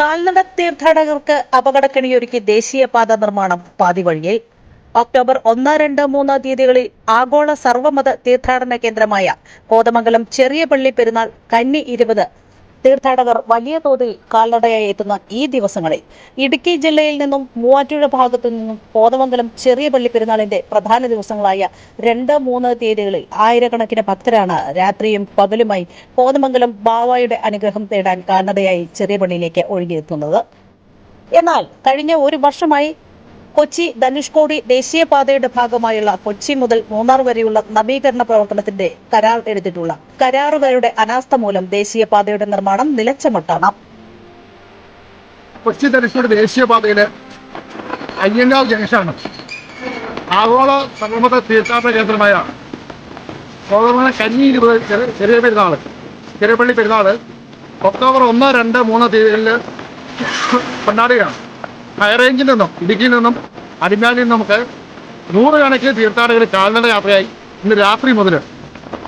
കാൽനട തീർത്ഥാടകർക്ക് അപകടക്കണിയൊരുക്കി ദേശീയപാത നിർമ്മാണം പാതി വഴിയെ. ഒക്ടോബർ ഒന്ന് രണ്ട് മൂന്ന് തീയതികളിൽ ആഗോള സർവമത തീർത്ഥാടന കേന്ദ്രമായ കോതമംഗലം ചെറിയ പള്ളി പെരുന്നാൾ കന്നി ഇരുപത് തീർത്ഥാടകർ വലിയ തോതിൽ കാൽനടയായി എത്തുന്ന ഈ ദിവസങ്ങളിൽ ഇടുക്കി ജില്ലയിൽ നിന്നും മൂവാറ്റുപുഴ ഭാഗത്തു നിന്നും കോതമംഗലം ചെറിയ പള്ളി പെരുന്നാളിന്റെ പ്രധാന ദിവസങ്ങളായ രണ്ട് മൂന്ന് തീയതികളിൽ ആയിരക്കണക്കിന് ഭക്തരാണ് രാത്രിയും പകലുമായി കോതമംഗലം ബാവായുടെ അനുഗ്രഹം തേടാൻ കാൽനടയായി ചെറിയ പള്ളിയിലേക്ക് ഒഴുകിയെത്തുന്നത്. എന്നാൽ കഴിഞ്ഞ ഒരു വർഷമായി കൊച്ചി ധനുഷ്കോടി ദേശീയപാതയുടെ ഭാഗമായുള്ള കൊച്ചി മുതൽ മൂന്നാർ വരെയുള്ള നവീകരണ പ്രവർത്തനത്തിന്റെ കരാർ എടുത്തിട്ടുള്ള കരാറുകാരുടെ അനാസ്ഥ മൂലം ദേശീയപാതയുടെ നിർമ്മാണം നിലച്ച മട്ടാണ് കൊച്ചി ധനുഷ്കോടി ദേശീയപാതയിലെ അയ്യങ്കാവ് ജംഗ്ഷനാണ്. ആഗോള സംഗമത തീർത്ഥാടന കേന്ദ്രമായ കന്നി ഇരുപത് ചെറിയ പെരുന്നാൾ ചെറിയപ്പള്ളി പെരുന്നാൾ ഒക്ടോബർ ഒന്ന് രണ്ട് മൂന്ന് തീയതികളിൽ കൊണ്ടാടുകയാണ്. ഹൈറേഞ്ചിൽ നിന്നും ഇടുക്കിയിൽ നിന്നും അടിമാലിയിൽ നമുക്ക് നൂറുകണക്കിന് തീർത്ഥാടകർ കാൽനട യാത്രയായി ഇന്ന് രാത്രി മുതൽ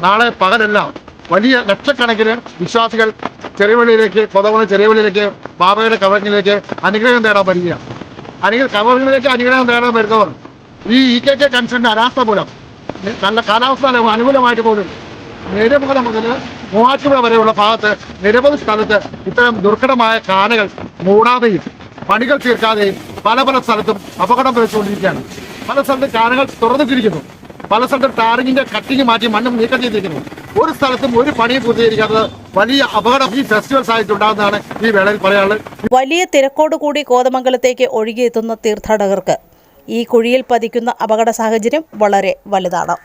നാളെ പകലെല്ലാം വലിയ ലക്ഷക്കണക്കിന് വിശ്വാസികൾ ചെറിയപള്ളിയിലേക്ക് കൊതവണ ചെറിയപള്ളിയിലേക്ക് ബാബയുടെ കവറിങ്ങിലേക്ക് അനുഗ്രഹം തേടാൻ വരികയാണ്. അനുഗ്രഹ കവറിങ്ങിലേക്ക് അനുഗ്രഹം തേടാൻ വരുന്നവർ ഈ ഇ കെ കെ കൺസെന്റ് അനാസ്ഥ മൂലം നല്ല കാലാവസ്ഥ അനുകൂലമായിട്ട് പോലും നിരമുഖല മുതൽ മൂവാറ്റുപുഴ വരെയുള്ള ഭാഗത്ത് നിരവധി സ്ഥലത്ത് ഇത്തരം ദുർഘടമായ കാനകൾ മൂടാതെയും പണികൾ തീർക്കാതെ പല പല സ്ഥലത്തും അപകടം വിളിച്ചുകൊണ്ടിരിക്കുകയാണ് പല സ്ഥലത്തും കാനകൾ തുറന്നിട്ടിരിക്കുന്നു. പല സ്ഥലത്തും ടാറിങ്ങിന്റെ കട്ടിങ് മാറ്റി മണ്ണും നീക്കം ചെയ്തിരിക്കുന്നു. ഒരു സ്ഥലത്തും ഒരു പണി പൂർത്തീകരിക്കാത്തത് വലിയ അപകടം ഈ ഫെസ്റ്റിവൽസ് ആയിട്ടുണ്ടാകുന്നതാണ് ഈ വേളയിൽ പറയാനുള്ളത്. വലിയ തിരക്കോട് കൂടി കോതമംഗലത്തേക്ക് ഒഴുകിയെത്തുന്ന തീർത്ഥാടകർക്ക് ഈ കുഴിയിൽ പതിക്കുന്ന അപകട സാഹചര്യം വളരെ വലുതാണ്.